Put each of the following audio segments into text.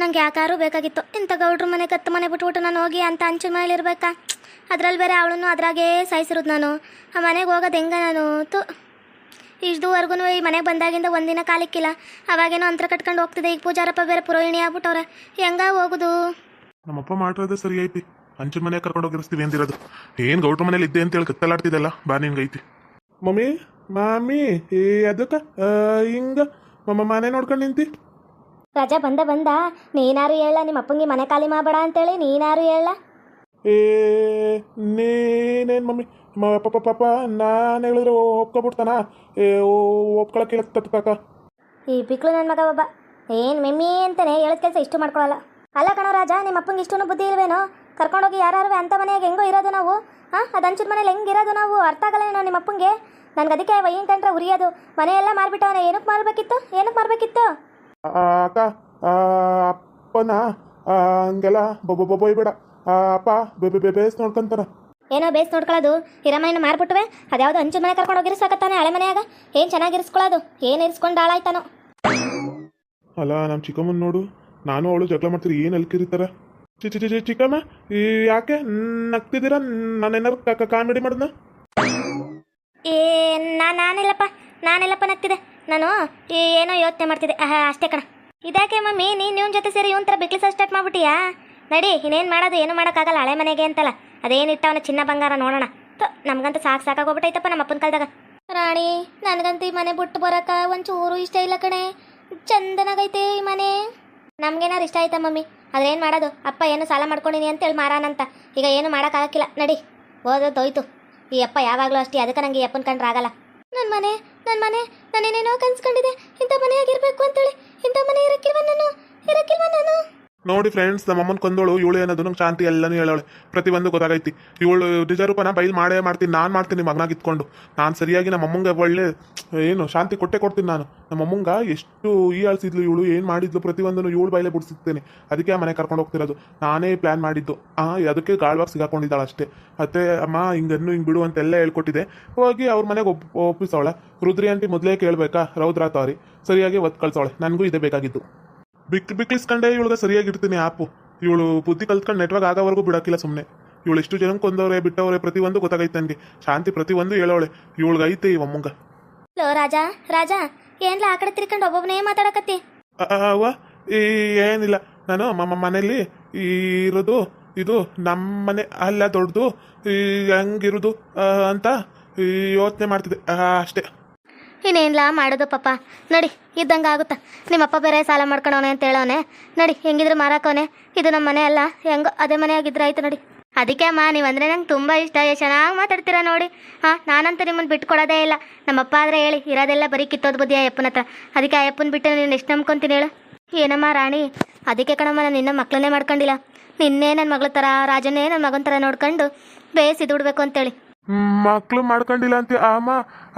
ನಂಗೆ ಯಾಕಾರು ಬೇಕಾಗಿತ್ತು. ಇಂಥ ಗೌಡ್ರ ಮನೆ ಕತ್ತು ಮನೆ ಬಿಟ್ಬಿಟ್ಟು ನಾನು ಹೋಗಿ ಅಂತ ಅಂಚಿನ ಮನೇಲಿ ಇರ್ಬೇಕಾ ಅದ್ರಲ್ಲಿ ಬೇರೆ ಅವಳನ್ನು ಅದ್ರಾಗೇ ಸಾಯಿಸಿರೋದು ನಾನು. ಆ ಮನೆಗೆ ಹೋಗೋದು ಹೆಂಗ ನಾನು? ತು ಇಷ್ಟುವರೆಗೂ ಈ ಮನೆಗೆ ಬಂದಾಗಿಂದ ಒಂದಿನ ಕಾಲಿಕ್ಕಿಲ್ಲ. ಅವಾಗೇನೋ ಅಂತರ ಕಟ್ಕೊಂಡು ಹೋಗ್ತಿದೆ. ಈಗ ಪೂಜಾರಪ್ಪ ಬೇರೆ ಪುರೋಹಿಣಿ ಆಗ್ಬಿಟ್ಟವ್ರೆ. ಹೆಂಗ ಹೋಗುದು? ನಮ್ಮಪ್ಪ ಮಾಡಿರೋದೇ ಸರಿ ಐತಿ. ಅಂಚಿನ ಮನೆ ಕರ್ಕೊಂಡು ಹೋಗಿರ್ಸ್ತೀವಿ ಅಂದಿರೋದು. ಏನು ಗೌಡ್ರ ಮನೇಲಿ ಇದ್ದೆ ಅಂತೇಳಿ ಕತ್ತಲಾಡ್ತಿದ್ದಲ್ಲ ಬಾ ನಿನ್ಗೈತಿ. ಮಮ್ಮಿ ಮಾಮಿ ಏ ಅದಕ್ಕ ಹಿಂಗ. ಮಮ್ಮ ಮನೆ ನೋಡ್ಕೊಂಡು ನಿಂತಿ. ರಜಾ ಬಂದ ಬಂದ ನೀನಾರು ಹೇಳ ನಿಮ್ಮ ಅಪ್ಪಂಗೆ ಮನೆ ಖಾಲಿ ಮಾಡಬೇಡ ಅಂತೇಳಿ ನೀನಾರು ಹೇಳ. ಏ ನೀನೇನು ಮಮ್ಮಿ ಮ ಪಾಪ ಪಾಪ ನಾನು ಹೇಳಿದ್ರೆ ಒಪ್ಕೊಬಿಡ್ತಾನ? ಏ ಕಾಕ ಈ ಪಿಕ್ಳು ನನ್ನ ಮಗ ಒಬ್ಬ. ಏನು ಮೆಮ್ಮಿ ಅಂತಾನೆ ಹೇಳದ ಕೆಲಸ ಇಷ್ಟು ಮಾಡ್ಕೊಳಲ್ಲ. ಅಲ್ಲ ಕಣೋ ರಾಜ ನಿಮ್ಮ ಅಪ್ಪಂಗೆ ಇಷ್ಟೊಂದು ಬುದ್ಧಿ ಇಲ್ವೇನೋ? ಕರ್ಕೊಂಡೋಗಿ ಯಾರು ಅಂತ ಮನೆಯಾಗ ಹೆಂಗೋ ಇರೋದು ನಾವು? ಹಾಂ ಅದು ಹಂಚಿದ ಮನೇಲಿ ಹೆಂಗೆ ಇರೋದು ನಾವು? ಅರ್ಥ ಆಗಲ್ಲೇನೋ ನಿಮ್ಮ ಅಪ್ಪಂಗೆ ನನ್ಗೆ ಅದಕ್ಕೆ ವೈನ್ ಕಂಡ್ರೆ ಉರಿಯೋದು. ಮನೆಯೆಲ್ಲ ಎಲ್ಲ ಏನಕ್ಕೆ ಮಾರಬೇಕಿತ್ತು? ಏನಕ್ಕೆ ಮಾರ್ಬೇಕಿತ್ತು? ಅಕ್ಕ ಆ, ಅಪ್ಪನ ಹಂಗೆಲ್ಲ ಬೊಬ್ಬ ಬೊಯ್ಬೇಡ. ಆ, ಅಪ್ಪ ಬೇಸ್ ನೋಡ್ಕೊಂತಾರ. ಏನೋ ಬೇಸ್ ನೋಡ್ಕೊಳ್ಳೋದು ಹಿರಮನೆಯನ್ನು ಮಾರ್ಬಿಟ್ವೆ? ಅದ್ಯಾವುದು ಹಂಚಿನ ಮನೆ ಕರ್ಕೊಂಡು ಹೋಗಿರ್ಸಾಕತ್ತಾನೆ ಹಳೆ ಮನೆಯಾಗ? ಏನು ಚೆನ್ನಾಗಿ ಇರಿಸ್ಕೊಳ್ಳೋದು ಏನು ಇರಿಸ್ಕೊಂಡು ಹಾಳಾಯ್ತಾನೋ? ಅಲ್ಲ ನಮ್ಮ ಚಿಕ್ಕಮ್ಮನ ನೋಡು. ನಾನು ಅವಳು ಜಗಳ ಮಾಡ್ತೀರಿ ಏನು ಅಲ್ಕಿರಿತಾರ? ಚಿ ಚಿ ಚಿ ಚಿಕ್ಕಮ್ಮ ಈ ಯಾಕೆ ನಗ್ತಿದ್ದೀರಾ? ನಾನೇನಾರು ಕಾಮಿಡಿ ಮಾಡ್ದ? ಏ ನಾ ನಾನಿಲ್ಲಪ್ಪ. ನಾನಿಲ್ಲಪ್ಪ ನಗ್ತಿದೆ ನಾನು ಏನೋ ಯೋಚನೆ ಮಾಡ್ತಿದ್ದೆ. ಅಷ್ಟೇ ಕಣ. ಇದಾಕೆ ಮಮ್ಮಿ ನೀನು ನಿಮ್ಮ ಜೊತೆ ಸೇರಿ ಇವನ್ ಥರ ಬಿಕ್ಲಿಸ ಸ್ಟಾರ್ಟ್ ಮಾಡ್ಬಿಟ್ಟಿಯಾ? ನಡಿ ಇನ್ನೇನು ಮಾಡೋದು ಏನು ಮಾಡೋಕ್ಕಾಗಲ್ಲ ಹಳೆ ಮನೆಗೆ ಅಂತಲ್ಲ. ಅದೇನಿಟ್ಟವನ ಚಿನ್ನ ಬಂಗಾರ ನೋಡೋಣ. ತೊ ನಮ್ಗಂತ ಸಾಕು ಸಾಕಾಗೋಗ್ಬಿಟ್ಟೈತಪ್ಪ ನಮ್ಮ ಅಪ್ಪನ ಕಾಲದಾಗ. ರಾಣಿ ನನಗಂತೂ ಈ ಮನೆ ಬಿಟ್ಟು ಬರೋಕ ಒಂಚೂರು ಇಷ್ಟ ಇಲ್ಲ ಕಣೆ. ಚಂದನಾಗೈತೆ ಈ ಮನೆ. ನಮ್ಗೇನಾರು ಇಷ್ಟ ಆಯ್ತಾ ಮಮ್ಮಿ? ಅದೇನು ಮಾಡೋದು? ಅಪ್ಪ ಏನು ಸಾಲ ಮಾಡ್ಕೊಂಡಿನಿ ಅಂತೇಳಿ ಮಾರಾನಂತ ಈಗ ಏನು ಮಾಡೋಕ್ಕಾಗಕ್ಕಿಲ್ಲ. ನಡಿ. ಓದೋದೋಯ್ತು ಈ ಅಪ್ಪ ಯಾವಾಗಲೂ ಅಷ್ಟೇ ಅದಕ್ಕೆ ನಂಗೆ ಈ ಅಪ್ಪನ ಕಂಡ್ರೆ ಆಗಲ್ಲ. ನನ್ನ ಮನೆ ನನ್ನ ಮನೆ ನಾನೇನೇನೋ ಕನ್ಸ್ಕೊಂಡಿದ್ದೆ ಇಂಥ ಮನೆಯಾಗಿರ್ಬೇಕು ಅಂತೇಳಿ, ಇಂಥ ಮನೆ ಇರಕ್ಕಿಲ್ವ ನಾನು ಇರಕ್ಕಿಲ್ವ ನಾನು? ನೋಡಿ ಫ್ರೆಂಡ್ಸ್ ನಮ್ಮ ಅಮ್ಮನ ಕೊಂದೋಳು, ಇವಳು ಏನದು, ನಂಗೆ ಶಾಂತಿ ಎಲ್ಲನೂ ಹೇಳೋಳೆ. ಪ್ರತಿಯೊಂದು ಗೊತ್ತಾಗೈತಿ. ಇವಳು ನಿಜರೂಪನ ಬೈಲ್ ಮಾಡೇ ಮಾಡ್ತೀನಿ, ನಾನು ಮಾಡ್ತೀನಿ ಮಗನಾಗ ಇತ್ಕೊಂಡು ನಾನು ಸರಿಯಾಗಿ ನಮ್ಮ ಅಮ್ಮಂಗೆ ಒಳ್ಳೆ, ಏನು, ಶಾಂತಿ ಕೊಟ್ಟೆ ಕೊಡ್ತೀನಿ ನಾನು. ನಮ್ಮ ಅಮ್ಮಂಗ ಎಷ್ಟು ಈ ಆಳ್ಸಿದ್ಲು ಇವಳು, ಏನು ಮಾಡಿದ್ಲು, ಪ್ರತಿಯೊಂದನ್ನು ಇವಳು ಬೈಲೆ ಬಿಡಿಸಿರ್ತೇನೆ ಅದಕ್ಕೆ ಆ ಮನೆ ಕರ್ಕೊಂಡು ಹೋಗ್ತಿರೋದು. ನಾನೇ ಪ್ಲ್ಯಾನ್ ಮಾಡಿದ್ದು. ಆ, ಅದಕ್ಕೆ ಗಾಳ್ವಾಗಿ ಸಿಗಾಕೊಂಡಿದ್ದಾಳೆ ಅಷ್ಟೇ. ಮತ್ತೆ, ಅಮ್ಮ, ಹಿಂಗನ್ನು ಹಿಂಗೆ ಬಿಡು ಅಂತೆಲ್ಲ ಹೇಳ್ಕೊಟ್ಟಿದೆ. ಹೋಗಿ ಅವ್ರ ಮನೆಗೆ ಒಪ್, ಒಪ್ಪಿಸೋಳೆ. ರುದ್ರಿ ಆಂಟಿ ಮೊದಲೇ ಕೇಳಬೇಕಾ? ರೌದ್ರಾ ತಾರಿ ಸರಿಯಾಗಿ ಒತ್ತು ಕಳ್ಸೋಳೆ ನನಗೂ ಇದೇ ಬೇಕಾಗಿತ್ತು ಬಿಕ್ ಬಿಕ್ಲಿಸ್ಕೊಂಡೆ ಇವಳಿಗೆ ಸರಿಯಾಗಿ ಇಡ್ತೀನಿ ಆ್ಯಪು ಇವಳು ಬುದ್ಧಿ ಕಲ್ತ್ಕೊಂಡು ನೆಟ್ವರ್ಕ್ ಆಗೋವರೆಗೂ ಬಿಡೋಕ್ಕಿಲ್ಲ ಸುಮ್ಮನೆ ಇವಳು ಎಷ್ಟು ಜನ ಕೊಂದವ್ರೆ ಬಿಟ್ಟವ್ರೆ ಪ್ರತಿಯೊಂದು ಗೊತ್ತಾಗೈತೆ ನನಗೆ. ಶಾಂತಿ ಪ್ರತಿಯೊಂದು ಹೇಳೋಳೆ. ಇವಳಿಗೈತೆ ಈ ಅಮ್ಮಂಗ ಹಲೋ ರಾಜಾ ರಾಜಾ ಏನ್ಲ ಆ ಕಡೆ ತಿರ್ಕೊಂಡು ಒಬ್ಬೊಬ್ಬನೇ ಮಾತಾಡಕತ್ತಿ? ಅವ್ವ ಈ ಏನಿಲ್ಲ. ನಾನು ಮ ಮನೇಲಿ ಈ ಇರೋದು ಇದು ನಮ್ಮ ಮನೆ ಅಲ್ಲ ದೊಡ್ಡದು ಈ ಹೆಂಗಿರೋದು ಅಂತ ಯೋಚನೆ ಮಾಡ್ತಿದ್ದೆ. ಅಷ್ಟೇ. ಇನ್ನೇನ್ಲ ಮಾಡೋದು ಪಾಪ. ನಡಿ, ಇದ್ದಂಗೆ ಆಗುತ್ತಾ? ನಿಮ್ಮಪ್ಪ ಬೇರೆ ಸಾಲ ಮಾಡ್ಕೊಳವನೆ ಅಂತ ಹೇಳೋನೆ. ನಡಿ, ಹೆಂಗಿದ್ರು ಮಾರಾಕೋನೆ. ಇದು ನಮ್ಮ ಮನೆ ಅಲ್ಲ. ಹೆಂಗ ಅದೇ ಮನೆ ಆಗಿದ್ರೆ ಆಯ್ತು ನೋಡಿ. ಅದಕ್ಕೆ ಅಮ್ಮ, ನೀವು ನೀವಂದ್ರೆ ನಂಗೆ ತುಂಬ ಇಷ್ಟ. ಚೆನ್ನಾಗಿ ಮಾತಾಡ್ತೀರಾ ನೋಡಿ. ಹಾಂ, ನಾನಂತೂ ನಿಮ್ಮನ್ನು ಬಿಟ್ಕೊಡೋದೇ ಇಲ್ಲ. ನಮ್ಮಪ್ಪ ಆದರೆ ಹೇಳಿ, ಇರೋದೆಲ್ಲ ಬರೀ ಕಿತ್ತೋದು ಬುದ್ಧಿ ಅಯ್ಯಪ್ಪನ ಹತ್ರ. ಅದಕ್ಕೆ ಅಯ್ಯಪ್ಪನ ಬಿಟ್ಟು ನೀನು ಎಷ್ಟು ನಂಬ್ಕೊಂತೀನಿ ಹೇಳು. ಏನಮ್ಮ ರಾಣಿ? ಅದಕ್ಕೆ ಕಣಮ್ಮ, ನಾನು ನಿನ್ನ ಮಕ್ಕಳನ್ನೇ ಮಾಡ್ಕೊಂಡಿಲ್ಲ. ನಿನ್ನೆ ನನ್ನ ಮಗಳ ಥರ ರಾಜನೇ ನನ್ನ ಮಗನ ಥರ ನೋಡ್ಕೊಂಡು ಬೇಯಿಸಿ ದುಡ್ಬೇಕು ಅಂತೇಳಿ. ಮಕ್ಕಳು ಮಾಡ್ಕೊಂಡಿಲ್ಲ ಅಂತ ಅಮ್ಮ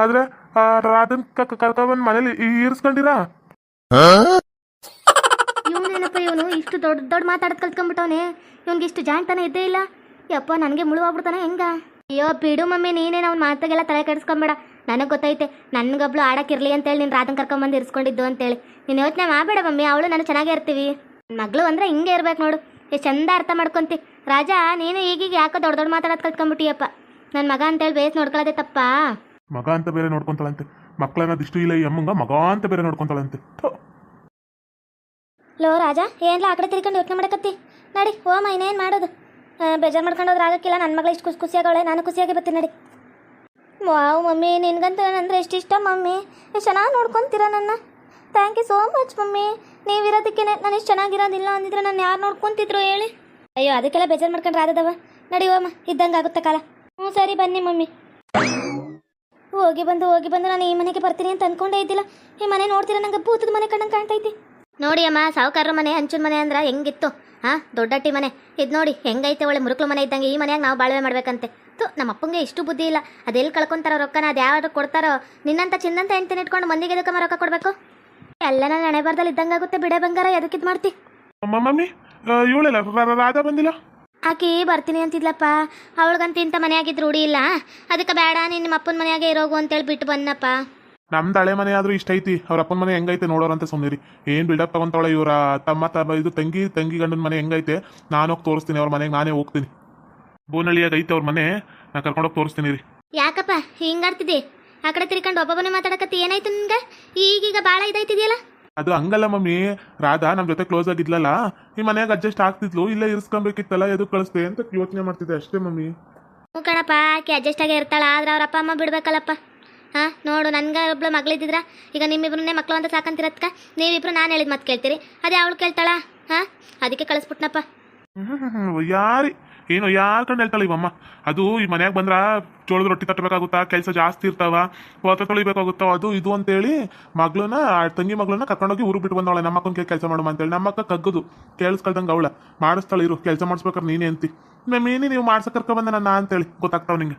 ಆದ್ರೆ ಆ ರಾಧನ್ ಕರ್ಕೊಂಡ್ ಮನೇಲಿ ಇರಿಸ್ಕೊಂಡಿರಾ? ಇವನೇನಪ್ಪ ಇವನು? ಇಷ್ಟು ದೊಡ್ಡ ದೊಡ್ಡ ಮಾತಾಡೋದು ಕಲ್ತ್ಕೊಂಡ್ಬಿಟ್ಟವನೆ. ಇವನ್ಗೆ ಇಷ್ಟು ಜಾಣ್ತನ ಇದ್ದೇ ಇಲ್ಲ. ಯಪ್ಪ ನನಗೆ ಮುಳುವಾಗ್ಬಿಡ್ತಾನೆ ಹೆಂಗ? ಅಯ್ಯೋ ಬಿಡು ಮಮ್ಮಿ ನೀನೇನು ಅವ್ನ ಮಾತಾಗೆಲ್ಲ ತಲೆ ಕೆಡಿಸ್ಕೊಂಬೇಡ. ನನಗೆ ಗೊತ್ತೈತೆ ನನಗೊಬ್ಳು ಆಡಕ್ಕಿರ್ಲಿ ಅಂತೇಳಿ ನೀನು ರಾಧನ್ ಕರ್ಕೊಂಬಂದು ಇರಿಸ್ಕೊಂಡಿದ್ದು ಅಂತೇಳಿ. ನೀನು ಯೋಚನೆ ಮಾಡಬೇಡ ಮಮ್ಮಿ ಅವಳು ನಾನು ಚೆನ್ನಾಗೇ ಇರ್ತೀವಿ. ಮಗಳು ಅಂದ್ರೆ ಹಿಂಗೆ ಇರ್ಬೇಕು ನೋಡು. ಎಷ್ಟು ಚಂದ ಅರ್ಥ ಮಾಡ್ಕೊಂತಿ. ರಾಜ ನೀನು ಈಗೀಗ ಯಾಕೋ ದೊಡ್ಡ ದೊಡ್ಡ ಮಾತಾಡೋದು ಕಲ್ತ್ಕೊಂಡ್ಬಿಟ್ಟಿಯಪ್ಪ. ನನ್ನ ಮಗ ಅಂತೇಳಿ ಬೇಸ್ ನೋಡ್ಕೊಳ್ಳೋದೆ ತಪ್ಪಾ? ಮಗ ಅಂತ ಬೇರೆ ನೋಡ್ಕೊಂತಾಳಂತೆ. ಮಕ್ಕಳನ್ನ ದಿಷ್ಟು ಇಲ್ಲ ಈ ಅಮ್ಮಂಗ, ಮಗ ಅಂತ ಬೇರೆ ನೋಡ್ಕೊಂತಾಳಂತೆ. ಲೋ ರಾಜ, ಏನ್ಲ ಆ ಕಡೆ ತಿರ್ಕೊಂಡು ಯೋಚನೆ ಮಾಡಕತ್ತಿ? ನಡಿ ಹೋಮ ಇನ್ನೇನು ಮಾಡೋದು? ಬೇಜಾರು ಮಾಡ್ಕೊಂಡು ಹೋದ್ರೆ ಆಗಕ್ಕಿಲ್ಲ ನನ್ನ ಮಗಳು ಇಷ್ಟು ಖುಷಿ ಖುಷಿಯಾಗವಳೆ ನಾನು ಖುಷಿಯಾಗಿ ಬರ್ತೀನಿ, ನಡಿ. ವಾವ್ ಮಮ್ಮಿ, ನಿನ್ಗಂತೂ ಅಂದರೆ ಎಷ್ಟು ಇಷ್ಟ ಮಮ್ಮಿ. ಎಷ್ಟು ಚೆನ್ನಾಗಿ ನೋಡ್ಕೊಂತೀರ ನನ್ನ? Thank you so much mummy. ನೀವಿರೋದಕ್ಕೆ ನಾನು ಇಷ್ಟು ಚೆನ್ನಾಗಿರೋದಿಲ್ಲ ಅಂದಿದ್ರೆ ನಾನು ಯಾರು ನೋಡ್ಕೊಂತಿದ್ರು ಹೇಳಿ? ಅಯ್ಯೋ, ಅದಕ್ಕೆಲ್ಲ ಬೇಜಾರು ಮಾಡ್ಕೊಂಡ್ರೆ ಆದದವ. ನಡಿ ಹೋಮ ಇದ್ದಂಗೆ ಆಗುತ್ತೆ ಕಾಲ. ಹ್ಞೂ ಸರಿ ಬನ್ನಿ ಮಮ್ಮಿ. ಹೋಗಿ ಬಂದು ಹೋಗಿ ಬಂದು ನಾನು ಈ ಮನೆಗೆ ಬರ್ತೀನಿ ಅಂತ ಅನ್ಕೊಂಡೇ ಇದ್ದಿಲ್ಲ. ಈ ಮನೆ ನೋಡ್ತೀರಾ ನಂಗೆ ಭೂತದ ಮನೆ ಕಣ್ಣಂಗೆ ಕಾಣ್ತೈತಿ. ನೋಡಿ ಅಮ್ಮ ಸಾವುಕಾರರ ಮನೆ ಹಂಚಿನ ಮನೆ ಅಂದ್ರೆ ಹೆಂಗಿತ್ತು? ಹಾ ದೊಡ್ಡಟ್ಟಿ ಮನೆ. ಇದು ನೋಡಿ ಹೆಂಗೈತೆ ಒಳ್ಳೆ ಮುರುಕಲು ಮನೆ ಇದ್ದಂಗೆ ಈ ಮನೆಯಾಗ ನಾವು ಬಾಳ್ವೆ ಮಾಡ್ಬೇಕಂತೆ. ತು ನಮ್ಮ ಅಪ್ಪಂಗೆ ಇಷ್ಟು ಬುದ್ಧಿ ಇಲ್ಲ. ಅದೆಲ್ಲಿ ಕಳ್ಕೊಂತಾರೋ ರೊಕ್ಕನ ಅದು ಯಾರು ಕೊಡ್ತಾರೋ ನಿನ್ನಂತ ಚಿನ್ನಂತ ಹೆಂಡ್ತಿನ ಇಟ್ಕೊಂಡು ಮಂದಿಗೆ ಎದಕ್ಕಮ್ಮ ರೊಕ್ಕ ಕೊಡ್ಬೇಕು? ಎಲ್ಲ ನನ್ನ ಹಣೆ ಬರ್ದಲ್ಲಿ ಇದ್ದಂಗಾಗುತ್ತೆ ಬಿಡೆ ಬಂಗಾರ ಎದಕ್ಕಿದ್ ಇದು ಮಾಡ್ತಿ? ಮಮ್ಮಿ ಇವಳೆಲ್ಲ ರಾಧಾ ಬಂದಿಲ್ಲ? ಆಕಿ ಬರ್ತೀನಿ ಅಂತಿದ್ಲಪ್ಪ. ಅವಳಿಗಂತ ಇಂಥ ಮನೆಯಾಗಿದ್ದು ರೂಢಿ ಇಲ್ಲ. ಅದಕ್ಕೆ ಬೇಡ ನೀನು ನಿಮ್ಮ ಅಪ್ಪನ ಮನೆಯಾಗೆ ಇರೋಗು ಅಂತೇಳಿ ಬಿಟ್ಟು ಬನ್ನಪ್ಪ ನಮ್ದು ಹಳೆ ಮನೆ ಆದ್ರೂ ಇಷ್ಟ ಐತಿ. ಅವ್ರ ಅಪ್ಪನ ಮನೆ ಹೆಂಗೈತೆ ನೋಡೋರಂತ ಸುಮ್ಮನಿರಿ ಏನು ಬಿಲ್ಡಪ್ ತಗೊಂತಾಳೆ ಇವರ? ತಮ್ಮ ತಮ್ಮ ಇದು ತಂಗಿ ತಂಗಿ ಗಂಡನ ಮನೆ ಹೆಂಗೈತೆ? ನಾನು ಹೋಗಿ ತೋರಿಸ್ತೀನಿ ಅವ್ರ ಮನೆಗೆ ನಾನೇ ಹೋಗ್ತೀನಿ. ಬೋನಳ್ಳಿಯಾಗ ಐತೆ ಅವ್ರ ಮನೆ. ನಾ ಕರ್ಕೊಂಡೋಗಿ ತೋರಿಸ್ತೀನಿ ರೀ. ಯಾಕಪ್ಪ ಹಿಂಗಾಡ್ತಿದ್ದೆ? ಆ ಕಡೆ ತಿರ್ಕೊಂಡು ಒಬ್ಬೊಬ್ಬನೇ ಮಾತಾಡಕತ್ತಿ ಏನಾಯ್ತು ನಿನ್ಗೆ? ಈಗೀಗ ಭಾಳ ಇದಾಯ್ತಿದೆಯಲ್ಲ? ಅದು ಹಂಗಲ್ಲ ಮಮ್ಮಿ. ರಾಧಾ ನಮ್ಮ ಜೊತೆ ಕ್ಲೋಸ್ ಆಗಿದ್ಲಲ್ಲ ಈ ಮನೆಯಾಗ ಅಡ್ಜಸ್ಟ್ ಆಗ್ತಿದ್ಲು ಇಲ್ಲೇ ಇರಿಸ್ಕೊಬೇಕಿತ್ತಲ್ಲ ಎದು ಕಳಿಸ್ದೆ ಅಂತ ಯೋಚನೆ ಮಾಡ್ತಿದ್ದೆ ಅಷ್ಟೇ ಮಮ್ಮಿ. ಹ್ಞೂ ಕಣಪ್ಪ ಆಕೆ ಅಡ್ಜಸ್ಟ್ ಆಗಿ ಇರ್ತಾಳ ಆದ್ರೆ ಅವ್ರ ಅಪ್ಪ ಅಮ್ಮ ಬಿಡ್ಬೇಕಲ್ಲಪ್ಪ. ಹಾಂ ನೋಡು ನನ್ಗೆ ಒಬ್ಳು ಮಗಳಿದ್ದಿದ್ರ ಈಗ ನಿಮ್ಮಿಬ್ರನ್ನೇ ಮಕ್ಕಳು ಅಂತ ಸಾಕಂತಿರತ್ಕ? ನೀವಿಬ್ರು ನಾನು ಹೇಳಿದ ಮತ್ತೆ ಕೇಳ್ತೀರಿ. ಅದೇ ಅವಳು ಕೇಳ್ತಾಳ? ಹಾಂ ಅದಕ್ಕೆ ಕಳಿಸ್ಬಿಟ್ನಪ್ಪ. ಯಾರಿ ಏನು ಯಾರ ಕಂಡು ಹೇಳ್ತಾಳೆ ಇವಮ್ಮ ಅದು ಈ ಮನ್ಯಾಗ ಬಂದ್ರ ಜೋಳದ ರೊಟ್ಟಿ ತಟ್ಟಬೇಕಾಗುತ್ತಾ? ಕೆಲಸ ಜಾಸ್ತಿ ಇರ್ತಾವ. ಪಾತ್ರ ತೊಳಿಬೇಕಾಗುತ್ತಾವ ಅದು ಇದು ಅಂತೇಳಿ ಮಗಳನ್ನ ತಂಗಿ ಮಗಳನ್ನ ಕರ್ಕೊಂಡೋಗಿ ಊರು ಬಿಟ್ಟು ಬಂದವಳೆ. ನಮ್ಮ ಅಕ್ಕನ ಕೆಲಸ ಮಾಡುವ ಅಂತೇಳಿ. ನಮ್ಮ ಅಕ್ಕ ಕಗ್ಗದು. ಕೇಳಿಸ್ಕೊಳ್ದಂಗೆ ಅವಳ. ಮಾಡಿಸ್ತಾಳೆ ಇರು. ಕೆಲಸ ಮಾಡಿಸ್ಬೇಕಾರೆ ನೀನೇ ಅಂತಿ. ಮೇನಿ ನೀವು ಮಾಡ್ಸಕ್ ಕರ್ಕೊ ನಾ ನನ್ನ ಅಂತೇಳಿ. ಗೊತ್ತಾಗ್ತಾವ ನಿಂಗೆ.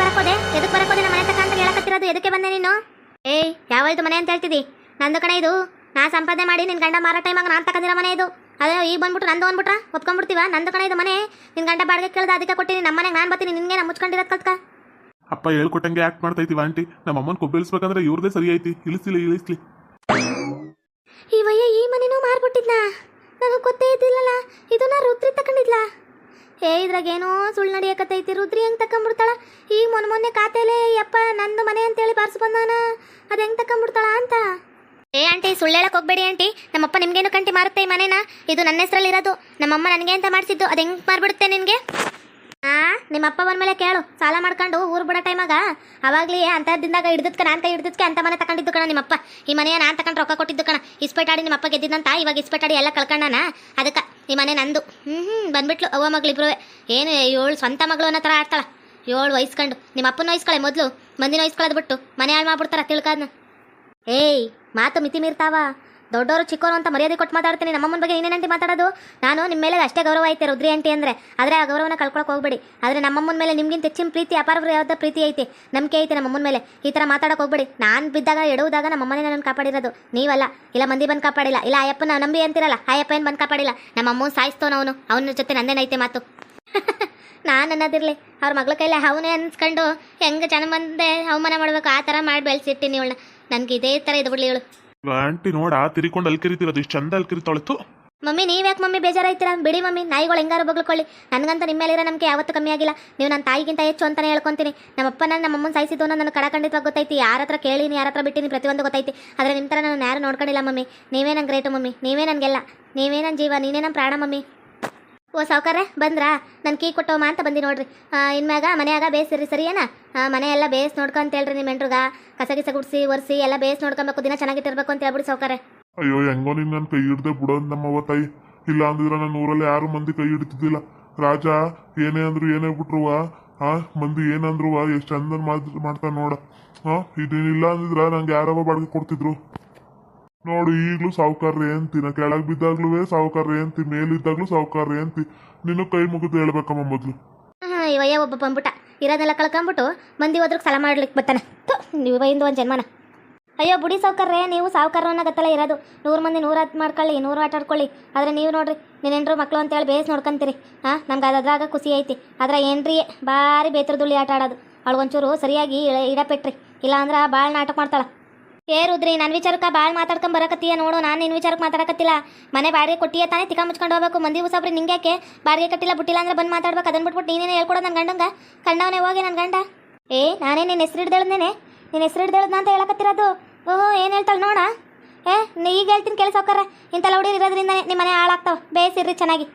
ಬರಕೋದೆ ಎದಕ್ಕೆ ನಮ್ಮ ಮನೆ ಅಂತ ಎದಕ್ಕೆ ಬಂದೆ ನೀನು? ಏಯ್ ಯಾವಲ್ದು ಮನೆ ಅಂತ ಹೇಳ್ತಿದ್ದಿ ನಂದು ಕಣೆ ಇದು. ನಾ ಸಂಪಾದನೆ ಮಾಡಿ ನಿನ್ನ ಗಂಡ ಮಾರೋ ಟೈಮಾಗ ನಾನು ತಗೊಂಡಿರೋ ಮನೆ ಇದು. ಅದೇ ಈಗ ಬಂದ್ಬಿಟ್ಟು ನಂದು ಬಂದ್ಬಿಟ್ರ ಒಪ್ಕೊಂಡ್ಬಿಡ್ತೀವ? ನಂದು ಕಣ ಇದು ಮನೆ. ನಿನ್ನ ಗಂಡ ಬಾಡಿಗೆ ಕೇಳ್ದ ಅದಕ್ಕೆ ಕೊಟ್ಟಿನಿ. ನಮ್ಮ ಮನೆಗೆ ನಾನು ಬರ್ತೀನಿ. ನಿನ್ಗೆ ಮುಚ್ಕೊಂಡಿರೋದು ಕಲ್ತ್ಕ. ಅಪ್ಪ ಹೇಳ್ಕೊಟ್ಟಂಗೆ ಆಕ್ಟ್ ಮಾಡ್ತೈತಿ ಆಂಟಿ? ನಮ್ಮ ಅಮ್ಮನ ಕೊಬ್ಬಿಳಿಸ್ಬೇಕಂದ್ರೆ ಇವ್ರದೇ ಸರಿ ಐತಿ. ಇಳಿಸ್ಲಿ ಇಳಿಸ್ಲಿ. ಈ ವಯ್ಯ ಈ ಮನೆನೂ ಮಾರ್ಬಿಟ್ಟಿದ್ನ? ನನಗೆ ಗೊತ್ತೇ ಇದ್ದಿಲ್ಲಲ್ಲ ಇದು ನಾ ರುದ್ರಿ ತಕೊಂಡಿದ್ಲ? ಏ ಇದ್ರಾಗೇನೋ ಸುಳ್ಳು ನಡಿಯಕತ್ತೈತಿ. ರುದ್ರಿ ಹೆಂಗೆ ತಕೊಂಡ್ಬಿಡ್ತಾಳ ಈಗ ಮೊನ್ನೆ ಮೊನ್ನೆ ಖಾತೆಲೆ ಯಪ್ಪ ನಂದು ಮನೆ ಅಂತೇಳಿ ಬಾರ್ಸ್ ಬಂದಾನ. ಅದು ಹೆಂಗ್ ತಕೊಂಡ್ಬಿಡ್ತಾಳ ಅಂತ. ಏ ಆಂಟಿ ಸುಳ್ಳೇಳಕ್ಕೆ ಹೋಗ್ಬೇಡಿ ಆಂಟಿ. ನಮ್ಮಪ್ಪ ನಿಮ್ಗೇನು ಕಂಟಿ ಮಾರುತ್ತೆ ಈ ಮನೆನ? ಇದು ನನ್ನ ಹೆಸರಲ್ಲಿ ಇರೋದು ನಮ್ಮಮ್ಮ ನನಗೆ ಅಂತ ಮಾಡಿಸಿದ್ದು. ಅದು ಹೆಂಗ್ ಮಾರ್ಬಿಡುತ್ತೆ ನಿನಗೆ? ಆ, ನಿಮ್ಮಪ್ಪ ಬಂದ್ಮೇಲೆ ಕೇಳು. ಸಾಲ ಮಾಡ್ಕೊಂಡು ಊರು ಬಿಡೋ ಟೈಮಾಗ. ಅವಾಗ್ಲಿ ಅಂತದ್ದಿಂದಾಗ ಹಿಡಿದಕ್ಕೆ ನಾನು ಕೈ ಹಿಡಿದಕ್ಕೆ ಅಂತ ಮನೆ ತಗೊಂಡಿದ್ದು ಕಣ ನಿಮ್ಮಪ್ಪ. ಈ ಮನೆಯ ನಾನು ತಗೊಂಡು ರೊಕ್ಕ ಕೊಟ್ಟಿದ್ದು ಕಣ. ಇಸ್ಪೇಟಾಡಿ ನಿಮ್ಮಪ್ಪ ಗೆದ್ದಿದ್ದಂತ, ಇವಾಗ ಇಸ್ಪೇಟಾಡಿ ಎಲ್ಲ ಕಳ್ಕೊಂಡಾನ? ಅದಕ್ಕೆ, ಈ ಮನೆ ನಂದು. ಹ್ಞೂ ಹ್ಞೂ ಬಂದ್ಬಿಟ್ಲು. ಅವ್ವ ಮಗಳಿಬ್ರು ಏನು, ಏಳು ಸ್ವಂತ ಮಗಳು ಅನ್ನೋ ಥರ ಆಡ್ತಾಳ. ಏಳು ವಯಸ್ಕೊಂಡು. ನಿಮ್ಮ ಅಪ್ಪನ ವಯಸ್ಕೊಳ್ಳೆ ಮೊದಲು. ಮಂದಿನ ವಯಸ್ಕೊಳ್ಳೋದು ಬಿಟ್ಟು. ಮನೆ ಹಾಳು ಮಾಡ್ಬಿಡ್ತಾರ ಏಯ್ ಮಾತು ಮಿತಿ ಮೀರ್ತಾವ. ದೊಡ್ಡವರು ಚಿಕ್ಕವರು ಅಂತ ಮರ್ಯಾದೆ ಕೊಟ್ಟು ಮಾತಾಡ್ತೀನಿ. ನಮ್ಮಮ್ಮನ ಬಗ್ಗೆ ನೀನೇನಂಟಿ ಮಾತಾಡೋದು? ನಾನು ನಿಮ್ಮ ಮೇಲೆ ಅಷ್ಟೇ ಗೌರವ ಐತೆ ರುದ್ರಿ ಆಂಟಿ ಅಂದರೆ. ಆದರೆ ಆ ಗೌರವನ ಕಳ್ಕೊಳಕ್ಕೆ ಹೋಗ್ಬೇಡಿ. ಆದರೆ ನಮ್ಮಮ್ಮನ ಮೇಲೆ ನಿಮ್ಗಿಂತ ಹೆಚ್ಚಿನ ಪ್ರೀತಿ ಅಪಾರ ಯಾವ್ದು ಪ್ರೀತಿ ಐತೆ. ನಂಬಿಕೆ ಐತೆ ನಮ್ಮಮ್ಮನ ಮೇಲೆ. ಈ ಥರ ಮಾತಾಡಕ್ಕೆ ಹೋಗ್ಬೇಡಿ. ನಾನು ಬಿದ್ದಾಗ, ಎಡುವುದಾಗ ನಮ್ಮಮ್ಮನೇ ನನ್ನ ಕಾಪಾಡಿರೋದು. ನೀವಲ್ಲ. ಇಲ್ಲ, ಮಂದಿ ಬಂದು ಕಾಪಾಡಿಲ್ಲ. ಇಲ್ಲ ಅಯ್ಯಪ್ಪನ ನಂಬಿ ಅಂತಿರಲ್ಲ. ಅಯ್ಯಪ್ಪ ಏನು ಬಂದು ಕಾಪಾಡಿಲ್ಲ. ನಮ್ಮ ಅಮ್ಮನ ಸಾಯಿಸ್ತವನು ಅವನು. ಅವನ ಜೊತೆ ನಂದೇನೈತೆ ಮಾತು. ನಾನು ಅನ್ನೋದಿರಲಿ. ಅವ್ರ ಮಗಳ ಕೈಲಿ ಅವನೇ ಅನ್ಸ್ಕೊಂಡು ಹೆಂಗೆ ಜನ ಬಂದೆ ಅವಮಾನ ಮಾಡಬೇಕು? ಆ ಥರ ಮಾಡಿ ಬೆಳೆಸಿಟ್ಟಿನಿ ಇವಳನ್ನ. ನನಗೆ ಇದೇ ತರ ಇದು ಬಿಡ್ಲಿ ಇವಳು ಆಂಟಿ ನೋಡ ತಿರ್ಕೊಂಡು ಅಲ್ಲಿ ಕರಿತಿರೋದು ಇಷ್ಟು ಚಂದ ಅಲ್ಲಿ ಕರಿತಾಳಿತ್ತು ಮಮ್ಮಿ ನೀವ್ಯಾಕೆ ಮಮ್ಮಿ ಬೇಜಾರಾಯ್ತೀರಾ? ಬಿಡಿ ಮಮ್ಮಿ ನಾಯಿಗಳು ಹೆಂಗಾರು ಬಗ್ಳ್ಕೊಳ್ಳಿ ನನಗಂತ ನಿಮ್ಮ ಮೇಲಿರೋ ನಮಗೆ ಯಾವತ್ತು ಕಮ್ಮಿ ಆಗಿಲ್ಲ. ನೀವು ನನ್ನ ತಾಯಿಗಿಂತ ಹೆಚ್ಚು ಅಂತಾನೆ ಹೇಳ್ಕೊಂತೀನಿ. ನಮ್ಮಪ್ಪನ ನಮ್ಮಮ್ಮನ ಸಾಯಿಸಿದ್ದು ನನ್ನ ಕಡ ಖಂಡಿತವಾಗಿ ಗೊತ್ತೈತಿ. ಯಾರ ಹತ್ರ ಕೇಳಿನಿ ಯಾರ ಹತ್ರ ಬಿಟ್ಟಿನಿ ಪ್ರತಿಯೊಂದು ಗೊತ್ತೈತಿ. ಆದ್ರೆ ನಿಮ್ಮ ತರ ನಾನು ಯಾರು ನೋಡ್ಕೊಂಡಿಲ್ಲ ಮಮ್ಮಿ. ನೀವೇ ನಂಗೆ ಗ್ರೇಟು ಮಮ್ಮಿ. ನೀವೇ ನನಗೆಲ್ಲ. ನೀವೇ ನನ್ನ ಜೀವ. ನೀನೇ ನನ್ನ ಪ್ರಾಣ ಮಮ್ಮಿ. ಓ ಸಾವುಕಾರ ಬಂದ್ರಾ? ನನ್ನ ಕೀ ಕೊಟ್ಟೋಮ ಅಂತ ಬಂದಿ ನೋಡ್ರಿ. ಇನ್ಮ್ಯಾಗ ಮನೆಯಾಗ ಬೇಸಿರಿ ಸರಿಯೇನಾ ಆ, ಮನೆ ಎಲ್ಲ ಬೇಸ್ ನೋಡ್ಕೊಂತ ಹೇಳ್ರಿ ನಿಮ್ಮ ಹೆಂಡ್ರುಗ ಕಸ ಗಿಸ ಗುಡಿಸಿ ಒರೆಸಿ ಎಲ್ಲ ಬೇಸ್ ನೋಡ್ಕೊಬೇಕು ದಿನ ಚೆನ್ನಾಗಿಟ್ಟಿರ್ಬೇಕು ಅಂತ ಹೇಳ್ಬಿಡಿ ಸಾವ್ಕಾರೆ ಅಯ್ಯೋ ಹೆಂಗೋ ನೀನು ನನ್ನ ಕೈ ಹಿಡ್ದೆ ಬಿಡೋ ನಮ್ಮವ್ವ ತಾಯಿ. ಇಲ್ಲ ಅಂದಿದ್ರೆ ನನ್ನ ಊರಲ್ಲಿ ಯಾರು ಮಂದಿ ಕೈ ಹಿಡಿತಿದ್ದಿಲ್ಲ. ರಾಜ ಏನೇ ಅಂದ್ರು ಏನೇ ಬಿಟ್ರುವ? ಆ ಮಂದಿ ಏನಂದ್ರುವ? ಎಷ್ಟು ಚಂದ ಮಾಡ್ತಾನ ನೋಡ. ಹಾ ಇದೇನಿಲ್ಲ ಅಂದಿದ್ರ ನಂಗೆ ಯಾರವ ಬಾಡಿಗೆ ಕೊಡ್ತಿದ್ರು? ನೋಡು, ಈಗ್ಲೂ ಸಾವುಕಾರ್ರಿ ಅಂತಿ ನಾ ಕೆಳಗ್ ಬಿದ್ದಾಗ್ಲೂ ಸಾವುಕಾರ್ರಿ ಅಂತಿ ಮೇಲಿದ್ದಾಗ್ಲೂ ಸಾವುಕಾರ್ರಿ ಅಂತಿ ನಿನ್ನ ಕೈ ಮುಗಿದು ಹೇಳ್ಬೇಕಮ್ಮ ಮೊದ್ಲು. ಒಬ್ಬ ಬಂದ್ಬಿಟ್ಟ. ಇರೋದೆಲ್ಲ ಕಳ್ಕೊಂಬಿಟ್ಟು ಮಂದಿ ಹೋದ್ರಿಗೆ ಸಲ ಮಾಡ್ಲಿಕ್ಕೆ ಬರ್ತಾನೆ ನೀವು ಇಂದು ಒಂದು ಜನ್ಮನ. ಅಯ್ಯೋ, ಬುಡಿ ಸಾವುಕಾರ್ರೆ, ನೀವು ಸಾವ್ಕಾರ ಅನ್ನೋ ಗತ್ತಲ್ಲ ಇರೋದು. ನೂರು ಮಂದಿ ನೂರು ಆಟ ಮಾಡ್ಕೊಳ್ಳಿ, ನೂರು ಆಟ ಆಡ್ಕೊಳ್ಳಿ. ಆದರೆ ನೀವು ನೋಡ್ರಿ ನೀನೆಂಡ್ರು ಮಕ್ಕಳು ಅಂತೇಳಿ ಬೇಸ್ ನೋಡ್ಕೊಂತೀರಿ. ಹಾಂ ನಮ್ಗೆ ಅದು ಅದ್ರಾಗ ಖುಷಿ ಐತಿ. ಆದ್ರೆ ಏನ್ರಿ, ಭಾರಿ ಬೇತ್ರದುಳ್ಳಿ ಆಟ ಆಡೋದು. ಅವಳಗೊಂಚೂರು ಸರಿಯಾಗಿ ಇಡಪೆಟ್ರಿ. ಇಲ್ಲ ಅಂದ್ರೆ ಭಾಳ ನಾಟಕ ಮಾಡ್ತಾಳೆ. ಏ ರುದ್ರಿ ನನ್ನ ವಿಚಾರಕ್ಕೆ ಭಾಳ ಮಾತಾಡ್ಕೊಂಡು ಬರಕತ್ತೀಯ ನೋಡು, ನಾನು ನಿನ್ನ ವಿಚಾರಕ್ಕೆ ಮಾತಾಡಕತ್ತಿಲ್ಲ. ಮನೆ ಬಾಡಿಗೆ ಕೊಟ್ಟಿಯ ತಾನೇ ತಿಕ್ಕ ಮುಚ್ಕೊಂಡು ಹೋಗ್ಬೇಕು. ಮಂದಿ ಉಸಾಬ್ರಿ ನಿಂಗ್ಯಾಕೆ? ಬಾಡಿಗೆ ಕಟ್ಟಿಲ್ಲ, ಬಿಟ್ಟಿಲ್ಲ ಅಂದ್ರೆ ಬಂದು ಮಾತಾಡ್ಬೇಕು. ಅದನ್ನ ಬಿಟ್ಬಿಟ್ಟು ನೀನೇನು ಹೇಳ್ಕೊಡೋ ನನ್ನ ಗಂಡಂಗ? ಕಣ್ಣವನೇ ಹೋಗಿ ನನ್ನ ಗಂಡ? ಏ, ನಾನೇ ನಿನ್ನ ಹೆಸರು ಹಿಡ್ದೇಳದೇನೆ ನಿನ್ನ ಹೆಸರು ಹಿಡ್ದೇಳದ್ನ ಅಂತ ಹೇಳಕತ್ತಿರೋದು ಓಹೋ, ಏನು ಹೇಳ್ತಾಳೆ ನೋಡ? ಏ, ನೀ ಈಗ ಹೇಳ್ತೀನಿ ಕೆಲಸ ಹೋಗ್ಕರ ಇಂಥಲ್ಲ ಹುಡುಗಿ ಇರೋದ್ರಿಂದ ನಿಮ್ಮ ಮನೆ ಹಾಳಾಗ್ತಾವ. ಬೇಸಿರ್ರಿ ಚೆನ್ನಾಗಿ.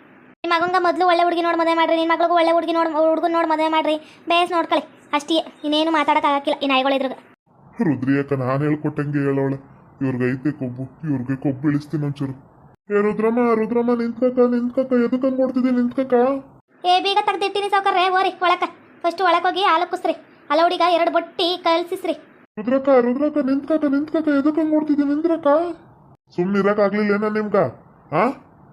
ನಿಮ್ಮ ಮಗಂಗ ಮೊದಲು ಒಳ್ಳೆ ಹುಡುಗಿ ನೋಡಿ ಮದುವೆ ಮಾಡ್ರಿ. ನಿನ್ನ ಮಗಳಿಗೂ ಒಳ್ಳೆ ಹುಡುಗಿ ನೋಡಿ, ಹುಡುಗನ ನೋಡಿ ಮದುವೆ ಮಾಡ್ರಿ. ಬೇಸ್ ನೋಡ್ಕೊಳ್ಳಿ ಅಷ್ಟೇ ಇನ್ನೇನು ಮಾತಾಡೋಕ್ಕಾಗಕ್ಕಿಲ್ಲ ಈ ನಾಯಿಗಳಿದ್ರಾಗ ರುದ್ರಿಯಕ್ಕ ನಾನು ಹೇಳ್ಕೊಟ್ಟಂಗೆ ಹೇಳೋಳೆ ಇವ್ರಿಗೆ ಐತೆ ಕೊಬ್ಬು ಇವ್ರಿಗೆ ಕೊಬ್ಬು ಇಳಿಸ್ತೀನಿ ಒಂಚೂರು. ಏ ರುದ್ರಮ್ಮ ರುದ್ರಮ್ಮ ನಿಂತ್ಕಕ್ಕ ನಿಂತ್ಕಕ್ಕ ಎದಕ್ಕೆ ಕೊಡ್ತಿದ್ದೆ ನಿಂತ್ಕಕ್ಕ? ಏ ಬೀಗ ತೆಗ್ದಿಟ್ಟಿನಿ ಸಾವ್ಕಾರ್ರೆ ಓರಿ ಒಳಕ. ಫಸ್ಟ್ ಒಳಕೋಗಿ ಹಾಲು ಕುಸ್ರಿ. ಅಲೌಡಿಗ ಎರಡು ಬೊಟ್ಟಿ ಕಲ್ಸಿಸ್ರಿ. ರುದ್ರಕ್ಕ ರುದ್ರಕ್ಕ ನಿಂತ್ಕಕ್ಕ ನಿಂತ್ಕಕ್ಕ ಎದಕ್ಕೆ ನೋಡ್ತಿದ್ದೆ ನಿಂದ್ರಕ್ಕ? ಸುಮ್ಮನೆ ಇರಕ್ ಆಗ್ಲಿಲ್ಲ ಏನ ನಿಮ್ಗ? ಆ?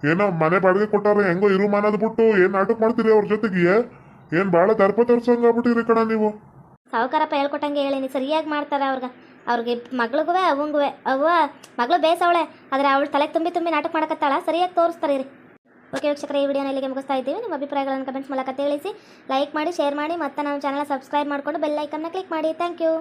ಏನೋ ಮನೆ ಬಾಡಿಗೆ ಕೊಟ್ಟಾರ ಹೆಂಗೋ ಇರು ಮನದ್ ಬಿಟ್ಟು ಏನ್ ನಾಟಕ ಮಾಡ್ತೀರಿ ಅವ್ರ ಜೊತೆಗೆ ಏನ್ ಬಾಳ ದರ್ಪ ತರ್ಸಂಗ ಆಗ್ಬಿಟ್ಟಿರಿ ಕಣ ನೀವು. ಸಾವುಕಾರಪ್ಪ ಹೇಳ್ಕೊಟ್ಟಂಗೆ ಹೇಳೀನಿ ಸರಿಯಾಗಿ ಮಾಡ್ತಾರೆ ಅವ್ರಿಗೆ. ಅವ್ರಿಗೆ ಮಗಳಿಗೂ ಅವಂಗುವೆ ಅವ್ವ, ಮಗಳು ಬೇಸವಳೆ. ಆದರೆ ಅವಳು ತಲೆ ತುಂಬಿ ತುಂಬಿ ನಾಟಕ ಮಾಡಕತ್ತಾಳ. ಸರಿಯಾಗಿ ತೋರಿಸ್ತಾರೆ ರೀ ಓಕೆ ವೀಕ್ಷಕರ, ಈ ವಿಡಿಯೋನ ಇಲ್ಲಿಗೆ ಮುಗಿಸ್ತಾ ಇದ್ದೀವಿ. ನಿಮ್ಮ ಅಭಿಪ್ರಾಯಗಳನ್ನು ಕಮೆಂಟ್ಸ್ ಮೂಲಕ ತಿಳಿಸಿ. ಲೈಕ್ ಮಾಡಿ ಶೇರ್ ಮಾಡಿ, ಮತ್ತು ನಮ್ಮ ಚಾನಲ್ ಸಬ್ಸ್ಕ್ರೈಬ್ ಮಾಡಿಕೊಂಡು ಬೆಲ್ ಐಕನ್ನ ಕ್ಲಿಕ್ ಮಾಡಿ. Thank you